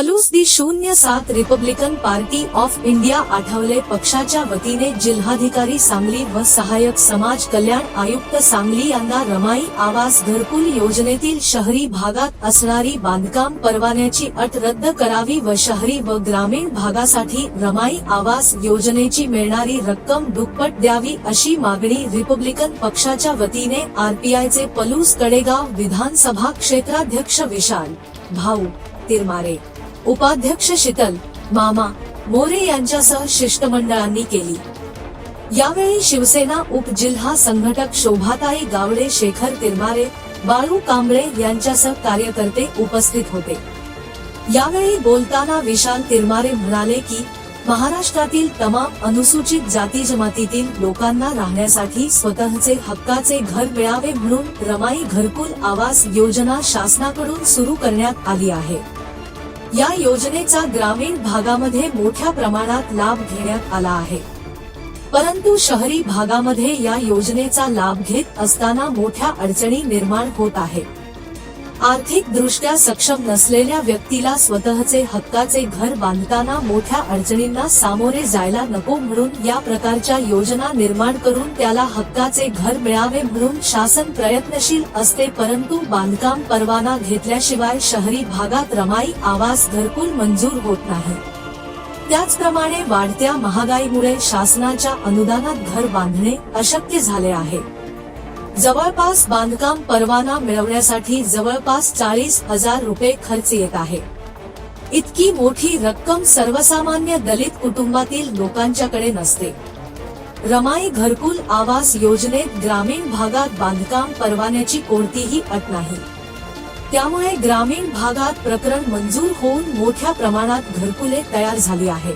पलूस दी शून्य सात Republican Party of India Athawale पक्षाच्या वतीने जिल्हाधिकारी सांगली व सहाय्यक समाज कल्याण आयुक्त सांगली यांना रमाई आवास घरकुल योजनेतील शहरी भागात असणारी बांधकाम परवान्याची अट रद्द करावी व शहरी व ग्रामीण भागासाठी रमाई आवास योजनेची मिळणारी रक्कम दुप्पट द्यावी अशी मागणी रिपब्लिकन पक्षाच्या वतीने आरपीआयचे पलूस कडेगाव विधानसभा क्षेत्राध्यक्ष विशाल भाऊ तिरमारे उपाध्यक्ष शीतल मामा मोरे यांच्यासह शिष्टमंडळांनी केली. यावेळी शिवसेना उपजिल्हा संघटक शोभाताई गावडे शेखर तिरमारे बाळू कांबळे यांच्यासह कार्यकर्ते उपस्थित होते. यावेळी बोलताना विशाल तिरमारे म्हणाले की महाराष्ट्रातील तमाम अनुसूचित जाती जमातीतील लोकांना राहण्यासाठी स्वतःचे हक्काचे घर मिळावे म्हणून रमाई घरकुल आवास योजना शासनाकडून सुरू करण्यात आली आहे. या योजनेचा ग्रामीण भागामध्ये मोठ्या प्रमाणात लाभ घेण्यात आला आहे. परंतु शहरी भागामध्ये या योजनेचा लाभ घेत असताना मोठ्या अडचणी निर्माण होत आहेत. आर्थिक दृष्ट्या सक्षम नसलेल्या व्यक्तीला स्वतःचे हक्काचे घर बांधताना मोठ्या अडचणींना सामोरे जायला नको म्हणून या प्रकारच्या योजना निर्माण करून त्याला हक्काचे घर मिळावे म्हणून शासन प्रयत्नशील असते परंतु बांधकाम परवाना घेतल्याशिवाय शहरी भागात रमाई आवास घरकुल मंजूर होत नाही. त्याचप्रमाणे वाढत्या महागाईमुळे शासनाच्या अनुदानात घर बांधणे अशक्य झाले आहे. जवळपास बांधकाम परवाना मिळवण्यासाठी जवळपास चाळीस हजार रुपये खर्च येत आहे. इतकी मोठी रक्कम सर्वसामान्य दलित कुटुंबातील लोकांच्याकडे नसते. रमाई घरकुल आवास योजनेत ग्रामीण भागात बांधकाम परवान्याची कोणतीही अट नाही. त्यामुळे ग्रामीण भागात प्रकरण मंजूर होऊन मोठ्या प्रमाणात घरकुले तयार झाली आहेत.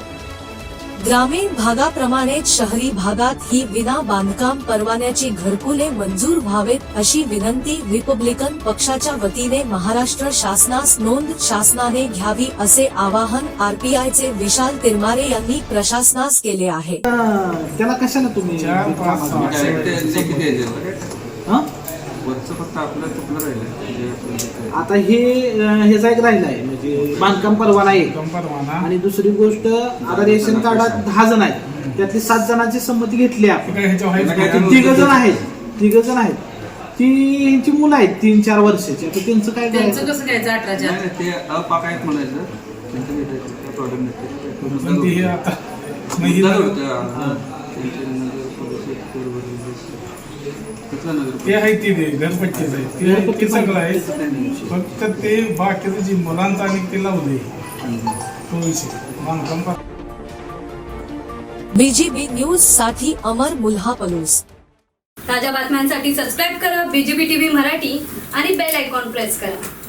ग्रामीण भागाप्रमाणेच शहरी भागात ही विना बांधकाम परवान्याची घरकुले मंजूर व्हावेत अशी विनंती रिपब्लिकन पक्षाच्या वतीने महाराष्ट्र शासनास नोंद शासनाने घ्यावी असे आवाहन आरपीआयचे विशाल तिरमारे यांनी प्रशासनास केले आहे त्याला कशाला तुम्ही वरचं फक्त आपलं तुपलं राहिलं म्हणजे आपलं जे काय. आता हे ह्याचा एक राहिला आहे म्हणजे बांधकाम परवाना आहे परवाना. आणि दुसरी गोष्ट आता रेशन कार्डात दहा जण आहेत. त्यातली सात जणांची संमती घेतली आपण. तिघ जण आहेत. तिघ जण आहेत. ती ह्यांची मुलं आहेत तीन चार वर्षाची. आता त्यांचं काय त्यांचं कसं घ्यायचं अठराच्या? ते अपाकायत म्हणायचं. त्यांचं भेटायचं प्रॉब्लेम ती हे ही हा. आहे ती घरपट्टीच आहे ते सगळं आहे. फक्त ते बाकीचं जी मुलांचं आणि ते लावले. तो विषय बांधकाम पर- बीजीबी न्यूजसाठी अमर मुल्हा पलूस ताज्या बातम्यांसाठी सबस्क्राईब करा बीजेपी टीव्ही मराठी आणि बेल आयकॉन प्रेस करा